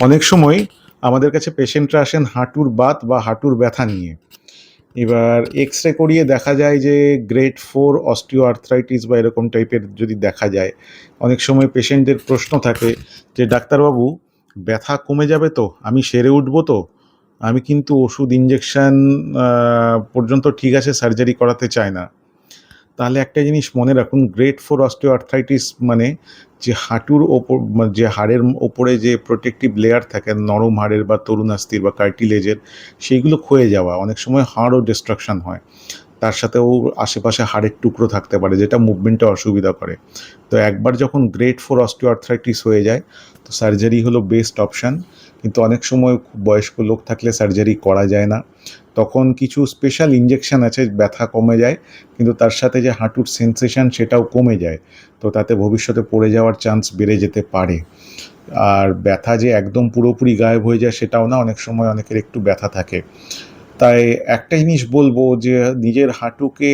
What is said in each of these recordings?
অনেক সময় আমাদের কাছে পেশেন্টরা আসেন হাঁটুর বাত বা হাঁটুর ব্যথা নিয়ে। এবার এক্স রে করিয়ে দেখা যায় যে গ্রেড ফোর অস্টিও আর্থ্রাইটিস বা এরকম টাইপের যদি দেখা যায়, অনেক সময় পেশেন্টদের প্রশ্ন থাকে যে, ডাক্তারবাবু, ব্যথা কমে যাবে তো? আমি সেরে উঠবো তো? আমি কিন্তু ওষুধ ইঞ্জেকশন পর্যন্ত ঠিক আছে, সার্জারি করাতে চাই না। তাহলে একটা জিনিস মনে রাখুন গ্রেট ফোর অস্টিও আর্থাইটিস মানে যে হাঁটুর ওপর মানে যে হাড়ের ওপরে যে প্রোটেক্টিভ লেয়ার থাকে, নরম হাড়ের বা তরুণাস্থির বা কার্টিলেজের সেইগুলো ক্ষয়ে যাওয়া। অনেক সময় হাড়ও ডিস্ট্রাকশান হয়। তার সাথেও আশেপাশে হাড়ের টুকরো থাকতে পারে, যেটা মুভমেন্টে অসুবিধা করে। তো একবার যখন গ্রেড ফোর অস্টিও আর্থ্রাইটিস হয়ে যায়, তো সার্জারি হলো বেস্ট অপশান কিন্তু অনেক সময় খুব বয়স্ক লোক থাকলে সার্জারি করা যায় না। তখন কিছু স্পেশাল ইঞ্জেকশন আছে, ব্যথা কমে যায়, কিন্তু তার সাথে যে হাঁটুর সেন্সেশন সেটাও কমে যায়। তো তাতে ভবিষ্যতে পড়ে যাওয়ার চান্স বেড়ে যেতে পারে। আর ব্যথা যে একদম পুরোপুরি গায়েব হয়ে যায়, সেটাও না, অনেক সময় অনেকের একটু ব্যথা থাকে। তাই একটা জিনিস বলব যে নিজের হাঁটুকে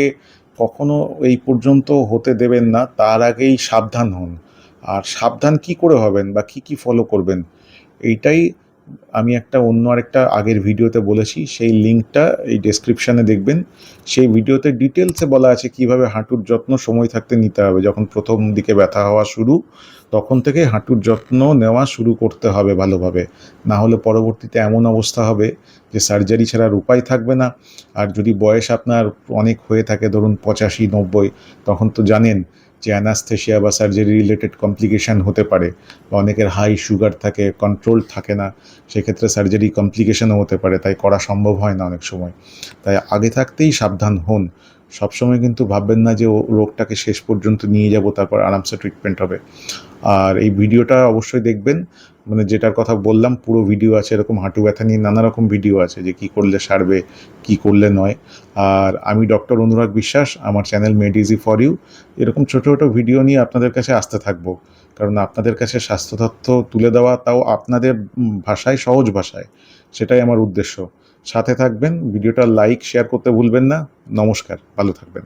কখনো এই পর্যন্ত হতে দেবেন না, তার আগেই সাবধান হন। আর সাবধান কি করে হবেন বা কি কি ফলো করবেন, এইটাই আমি একটা অন্য আরেকটা আগের ভিডিওতে বলেছি, সেই লিঙ্কটা এই ডেসক্রিপশানে দেখবেন। সেই ভিডিওতে ডিটেলসে বলা আছে কীভাবে হাঁটুর যত্ন সময় থাকতে নিতে হবে। যখন প্রথম দিকে ব্যথা হওয়া শুরু, তখন থেকে হাঁটুর যত্ন নেওয়া শুরু করতে হবে ভালোভাবে। না হলে পরবর্তীতে এমন অবস্থা হবে যে সার্জারি ছাড়ার উপায় থাকবে না। আর যদি বয়স আপনার অনেক হয়ে থাকে, ধরুন পঁচাশি, নব্বই, তখন তো জানেন যে অ্যানাস্থেশিয়া বা সার্জারি রিলেটেড কমপ্লিকেশান হতে পারে বা অনেকের হাই সুগার থাকে, কন্ট্রোল থাকে না, সেক্ষেত্রে সার্জারি কমপ্লিকেশানও হতে পারে, তাই করা সম্ভব হয় না অনেক সময়। তাই আগে থাকতেই সাবধান হন সবসময় কিন্তু ভাববেন না যে ও রোগটাকে শেষ পর্যন্ত নিয়ে যাব, তারপর আরামসে ট্রিটমেন্ট হবে। আর এই ভিডিওটা অবশ্যই দেখবেন। মানে যেটার কথা বললাম, পুরো ভিডিও আছে, এরকম হাঁটু ব্যথা নিয়ে নানা রকম ভিডিও আছে যে কি করলে সারবে, কি করলে নয়। আর আমি ডক্টর অনুরাগ বিশ্বাস, আমার channel made easy for you এরকম ছোটো ছোটো ভিডিও নিয়ে আপনাদের কাছে আসতে থাকব। কারণ আপনাদের কাছে স্বাস্থ্য তথ্য তুলে দেওয়া তাও আপনাদের ভাষায়, সহজ ভাষায়। সেটাই আমার উদ্দেশ্য। সাথে থাকবেন ভিডিওটা লাইক শেয়ার করতে ভুলবেন না। নমস্কার ভালো থাকবেন।